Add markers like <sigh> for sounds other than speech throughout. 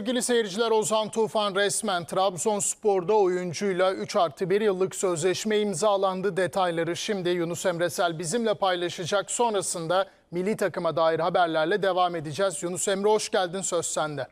sevgili seyirciler Ozan Tufan resmen Trabzonspor'da oyuncuyla 3 artı 1 yıllık sözleşme imzalandı. Detayları şimdi Yunus Emresel bizimle paylaşacak. Sonrasında milli takıma dair haberlerle devam edeceğiz. Yunus Emre hoş geldin söz sende.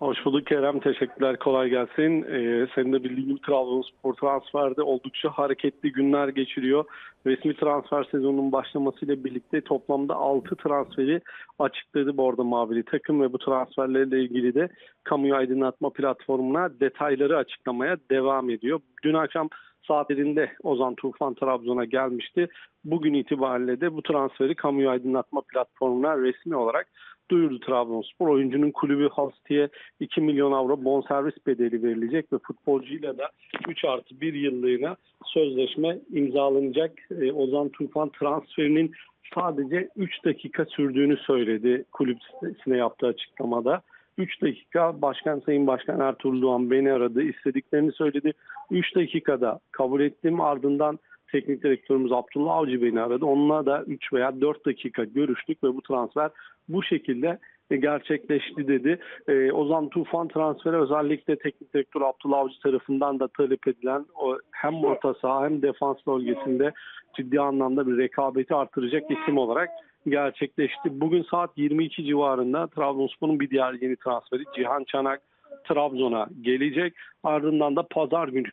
Hoş bulduk Kerem. Teşekkürler. Kolay gelsin. Ee, senin de bildiğin gibi Trabzonspor transferde oldukça hareketli günler geçiriyor. Resmi transfer sezonunun başlamasıyla birlikte toplamda 6 transferi açıkladı Bordo Mavili takım ve bu transferlerle ilgili de kamuyu aydınlatma platformuna detayları açıklamaya devam ediyor. Dün akşam saatlerinde Ozan Tufan Trabzon'a gelmişti. Bugün itibariyle de bu transferi kamuyu aydınlatma platformuna resmi olarak duyurdu Trabzonspor. Oyuncunun kulübü Hasti'ye 2 milyon avro bonservis bedeli verilecek ve futbolcuyla da 3 artı 1 yıllığına sözleşme imzalanacak. Ee, Ozan Tufan transferinin sadece 3 dakika sürdüğünü söyledi kulüp sitesine yaptığı açıklamada. 3 dakika Başkan Sayın Başkan Ertuğrul Doğan beni aradı. istediklerini söyledi. 3 dakikada kabul ettim. Ardından teknik direktörümüz Abdullah Avcı beni aradı. Onunla da 3 veya 4 dakika görüştük ve bu transfer bu şekilde gerçekleşti dedi. Ee, Ozan Tufan transferi özellikle teknik direktör Abdullah Avcı tarafından da talep edilen o hem orta saha hem defans bölgesinde ciddi anlamda bir rekabeti artıracak isim olarak gerçekleşti. Bugün saat 22 civarında Trabzonspor'un bir diğer yeni transferi Cihan Çanak Trabzon'a gelecek. Ardından da pazar günü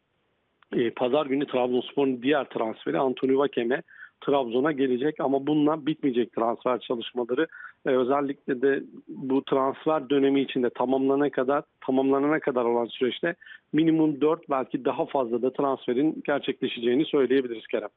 e, pazar günü Trabzonspor'un diğer transferi Antony Vakeme Trabzon'a gelecek ama bununla bitmeyecek transfer çalışmaları. E, özellikle de bu transfer dönemi içinde tamamlanana kadar tamamlanana kadar olan süreçte minimum 4 belki daha fazla da transferin gerçekleşeceğini söyleyebiliriz Kerem.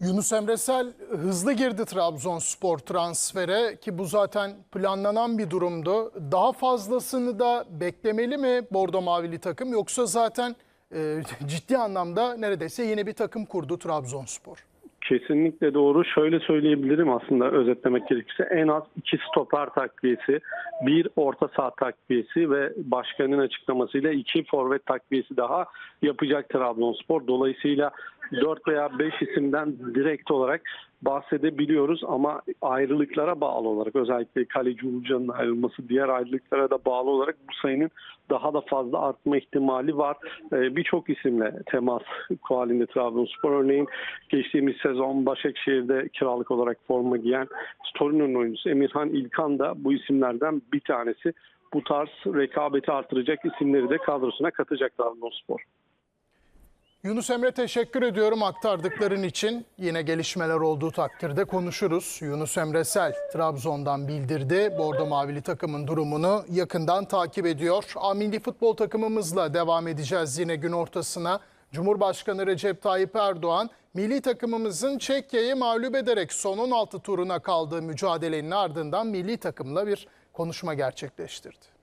Yunus Emresel hızlı girdi Trabzonspor transfere ki bu zaten planlanan bir durumdu. Daha fazlasını da beklemeli mi Bordo Mavili takım yoksa zaten e, <laughs> ciddi anlamda neredeyse yeni bir takım kurdu Trabzonspor? Kesinlikle doğru. Şöyle söyleyebilirim aslında özetlemek gerekirse en az iki stoper takviyesi, bir orta saha takviyesi ve başkanın açıklamasıyla iki forvet takviyesi daha yapacak Trabzonspor. Dolayısıyla 4 veya 5 isimden direkt olarak bahsedebiliyoruz ama ayrılıklara bağlı olarak özellikle kaleci Uğurcan'ın ayrılması diğer ayrılıklara da bağlı olarak bu sayının daha da fazla artma ihtimali var. Ee, Birçok isimle temas halinde Trabzonspor örneğin geçtiğimiz sezon Başakşehir'de kiralık olarak forma giyen Torino'nun oyuncusu Emirhan İlkan da bu isimlerden bir tanesi. Bu tarz rekabeti artıracak isimleri de kadrosuna katacak Trabzonspor. Yunus Emre teşekkür ediyorum aktardıkların için. Yine gelişmeler olduğu takdirde konuşuruz. Yunus Emre Sel Trabzon'dan bildirdi. Bordo Mavili takımın durumunu yakından takip ediyor. A futbol takımımızla devam edeceğiz yine gün ortasına. Cumhurbaşkanı Recep Tayyip Erdoğan milli takımımızın Çekya'yı mağlup ederek son 16 turuna kaldığı mücadelenin ardından milli takımla bir konuşma gerçekleştirdi.